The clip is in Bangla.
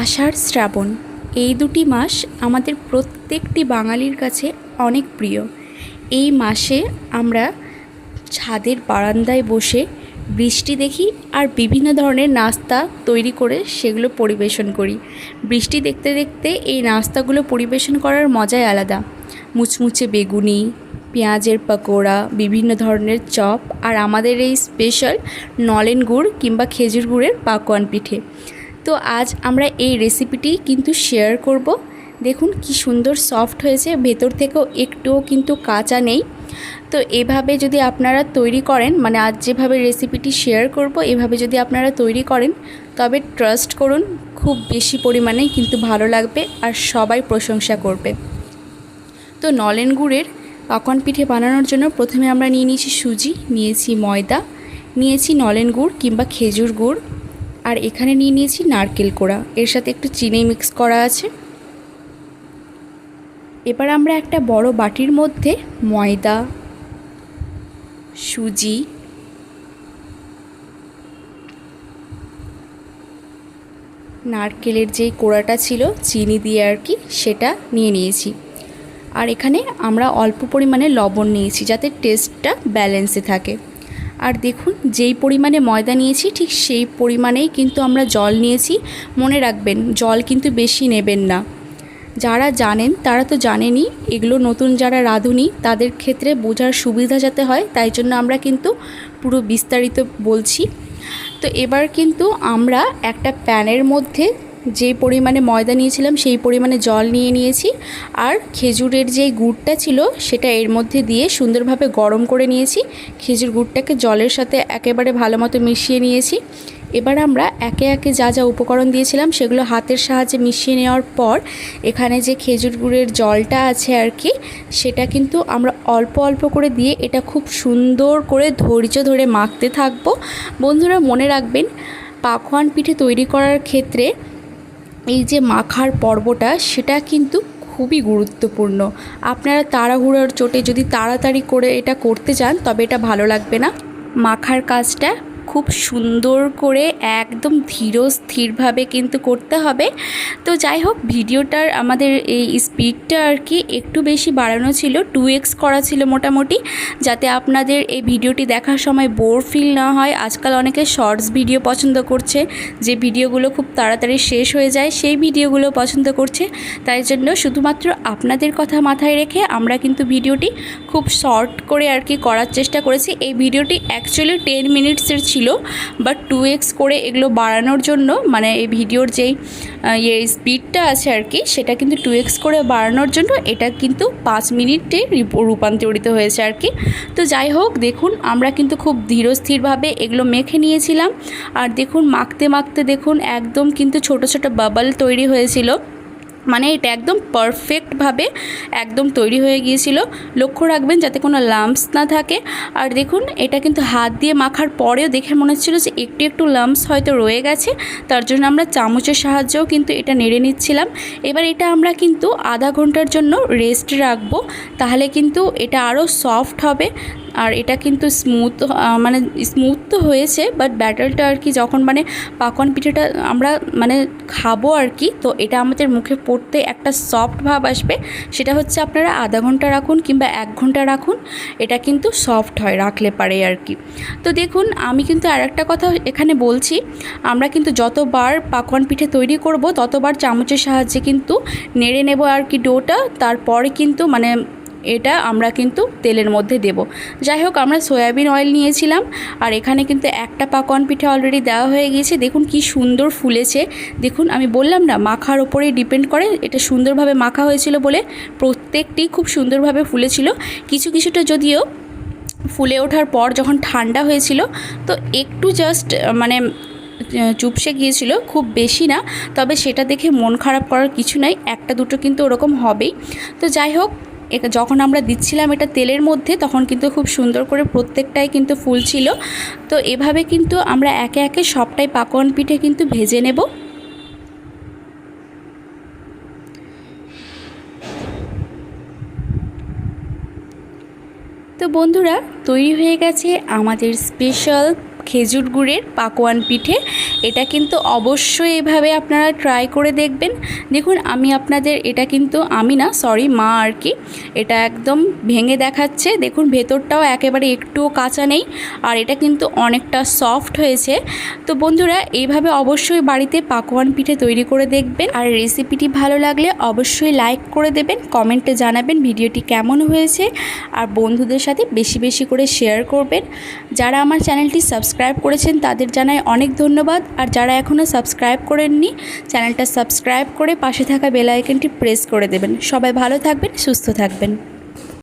আষাঢ় শ্রাবণ। এই দুটি মাস আমাদের প্রত্যেকটি বাঙালির কাছে অনেক প্রিয়। এই মাসে আমরা ছাদের বারান্দায় বসে বৃষ্টি দেখি আর বিভিন্ন ধরনের নাস্তা তৈরি করে সেগুলো পরিবেশন করি। বৃষ্টি দেখতে দেখতে এই নাস্তাগুলো পরিবেশন করার মজাই আলাদা। মুচমুচে বেগুনি, পেঁয়াজের পকোড়া, বিভিন্ন ধরনের চপ আর আমাদের এই স্পেশাল নলেন গুড় কিংবা খেজুর গুড়ের পাকোয়ান পিঠে। তো আজ আমরা এই রেসিপিটি কিন্তু শেয়ার করব। দেখুন কি সুন্দর সফট হয়েছে, ভেতর থেকেও একটুও কিন্তু কাঁচা নেই। তো এভাবে যদি আপনারা তৈরি করেন মানে আজ যেভাবে রেসিপিটি শেয়ার করব, এভাবে যদি আপনারা তৈরি করেন, তবে ট্রাস্ট করুন, খুব বেশি পরিমাণেই কিন্তু ভালো লাগবে আর সবাই প্রশংসা করবে। তো নলেন গুড়ের পাকন পিঠে বানানোর জন্য প্রথমে আমরা নিয়ে নিয়েছি সুজি, নিয়েছি ময়দা, নিয়েছি নলেন গুড় কিংবা খেজুর গুড়। আর এখানে নিয়ে নিয়েছি নারকেল কোড়া। এর সাথে একটু চিনি মিক্স করা আছে। এবার আমরা একটা বড় বাটির মধ্যে ময়দা, সুজি, নারকেলের যেই কোড়াটা ছিল, চিনি দিয়ে আর কি, সেটা নিয়ে নিয়েছি। আর এখানে আমরা অল্প পরিমাণে লবণ নিয়েছি যাতে টেস্টটা ব্যালেন্সে থাকে। আর দেখুন, যেই পরিমাণে ময়দা নিয়েছি, ঠিক সেই পরিমাণেই কিন্তু আমরা জল নিয়েছি। মনে রাখবেন, জল কিন্তু বেশি নেবেন না। যারা জানেন, তারা তো জানেনই, এগুলো নতুন যারা রাঁধুনি, তাদের ক্ষেত্রে বোঝার সুবিধা যাতে হয়, তাই জন্য আমরা কিন্তু পুরো বিস্তারিত বলছি। তো এবার কিন্তু আমরা একটা প্যানের মধ্যে যে পরিমাণে ময়দা নিয়েছিলাম সেই পরিমাণে জল নিয়ে নিয়েছি। আর খেজুরের যেই গুড়টা ছিল সেটা এর মধ্যে দিয়ে সুন্দরভাবে গরম করে নিয়েছি। খেজুর গুড়টাকে জলের সাথে একেবারে ভালো মতো মিশিয়ে নিয়েছি। এবার আমরা একে একে যা যা উপকরণ দিয়েছিলাম সেগুলো হাতের সাহায্যে মিশিয়ে নেওয়ার পর এখানে যে খেজুর গুড়ের জলটা আছে আর কি, সেটা কিন্তু আমরা অল্প অল্প করে দিয়ে এটা খুব সুন্দর করে ধৈর্য ধরে মাখতে থাকব। বন্ধুরা মনে রাখবেন পাখোয়ান পিঠে তৈরি করার ক্ষেত্রে এই যে মাখার পর্বটা, সেটা কিন্তু খুবই গুরুত্বপূর্ণ। আপনারা তাড়াহুড়োর চোটে যদি তাড়াতাড়ি করে এটা করতে চান, তবে এটা ভালো লাগবে না। মাখার কাজটা খুব সুন্দর করে একদম ধীর স্থিরভাবে কিন্তু করতে হবে। তো যাই হোক, ভিডিওটার আমাদের এই স্পিডটা আর কি একটু বেশি বাড়ানো ছিল টু এক্স করা ছিল মোটামুটি, যাতে আপনাদের এই ভিডিওটি দেখার সময় বোর ফিল না হয়। আজকাল অনেকে শর্টস ভিডিও পছন্দ করছে, যে ভিডিওগুলো খুব তাড়াতাড়ি শেষ হয়ে যায়, সেই ভিডিওগুলো পছন্দ করছে। তাই জন্য শুধুমাত্র আপনাদের কথা মাথায় রেখে আমরা কিন্তু ভিডিওটি খুব শর্ট করে আর কি করার চেষ্টা করেছি। এই ভিডিওটি অ্যাকচুয়ালি টেন মিনিটসের ছিল বাট টু এক্স করে এগুলো বাড়ানোর জন্য মানে এই ভিডিওর যেই ইয়ে স্পিডটা আছে আর কি, সেটা কিন্তু টু এক্স করে বাড়ানোর জন্য এটা কিন্তু পাঁচ মিনিটে রূপান্তরিত হয়েছে আর কি। তো যাই হোক, দেখুন, আমরা কিন্তু খুব ধীরস্থিরভাবে এগুলো মেখে নিয়েছিলাম। আর দেখুন, মাখতে মাখতে দেখুন, একদম কিন্তু ছোট ছোট বাবল তৈরি হয়েছিল। মানে এটা একদম পারফেক্টভাবে একদম তৈরি হয়ে গিয়েছিল। লক্ষ্য রাখবেন যাতে কোনো লাম্পস না থাকে। আর দেখুন, এটা কিন্তু হাত দিয়ে মাখার পরেও দেখে মনে হচ্ছিল যে একটু একটু লাম্পস হয়তো রয়ে গেছে। তার জন্য আমরা চামচের সাহায্যেও কিন্তু এটা নেড়ে নিচ্ছিলাম। এবার এটা আমরা কিন্তু আধা ঘণ্টার জন্য রেস্ট রাখব। তাহলে কিন্তু এটা আরও সফট হবে। আর এটা কিন্তু স্মুথ মানে স্মুথ তো হয়েছে বাট ব্যাটারটা আর কি যখন মানে পাকন পিঠেটা আমরা মানে খাব আর কি, তো এটা আমাদের মুখে পড়তে একটা সফট ভাব আসবে। সেটা হচ্ছে আপনারা আধা ঘণ্টা রাখুন কিংবা এক ঘণ্টা রাখুন, এটা কিন্তু সফট হয়, রাখলে পারে আর কি। তো দেখুন, আমি কিন্তু আর একটা কথা এখানে বলছি, আমরা কিন্তু যতবার পাকন পিঠে তৈরি করব, ততবার চামচের সাহায্যে কিন্তু নেড়ে নেব আর কি ডোটা, তারপরে কিন্তু মানে এটা আমরা কিন্তু তেলের মধ্যে দেব। যাই হোক, আমরা সয়াবিন অয়েল নিয়েছিলাম, আর এখানে কিন্তু একটা পাকন পিঠে অলরেডি দেওয়া হয়ে গিয়েছে। দেখুন কি সুন্দর ফুলেছে। দেখুন, আমি বললাম না, মাখার ওপরেই ডিপেন্ড করে, এটা সুন্দরভাবে মাখা হয়েছিল বলে প্রত্যেকটি খুব সুন্দরভাবে ফুলেছিল। কিছু কিছুটা যদিও ফুলে ওঠার পর যখন ঠান্ডা হয়েছিল, তো একটু জাস্ট মানে চুপসে গিয়েছিল, খুব বেশি না। তবে সেটা দেখে মন খারাপ করার কিছু নাই, একটা দুটো কিন্তু ওরকম হবেই। তো যাই হোক যখন আমরা দিচ্ছিলাম এটা তেলের মধ্যে, তখন কিন্তু খুব সুন্দর করে প্রত্যেকটাই কিন্তু ফুল ছিল। তো এভাবে কিন্তু আমরা একে একে সবটাই পাকন পিঠে কিন্তু ভেজে নেব। তো বন্ধুরা, তৈরি হয়ে গেছে আমাদের স্পেশাল খেজুর গুড়ের পাকোয়ান পিঠে। এটা কিন্তু অবশ্যই এভাবে আপনারা ট্রাই করে দেখবেন। দেখুন, আমি আপনাদের, এটা কিন্তু আমি না সরি মা আর কি, এটা একদম ভেঙে দেখাচ্ছে। দেখুন, ভেতরটাও একেবারে একটুও কাঁচা নেই, আর এটা কিন্তু অনেকটা সফট হয়েছে। তো বন্ধুরা এইভাবে অবশ্যই বাড়িতে পাকোয়ান পিঠে তৈরি করে দেখবেন। আর রেসিপিটি ভালো লাগলে অবশ্যই লাইক করে দেবেন কমেন্টে জানাবেন ভিডিওটি কেমন হয়েছে। আর বন্ধুদের সাথে বেশি বেশি করে শেয়ার করবেন। যারা আমার চ্যানেলটি সাবস্ক্রাইব করেছেন তাদের জানাই অনেক ধন্যবাদ। আর যারা এখনও সাবস্ক্রাইব করেননি, চ্যানেলটা সাবস্ক্রাইব করে পাশে থাকা বেল আইকনটি প্রেস করে দেবেন। সবাই ভালো থাকবেন, সুস্থ থাকবেন।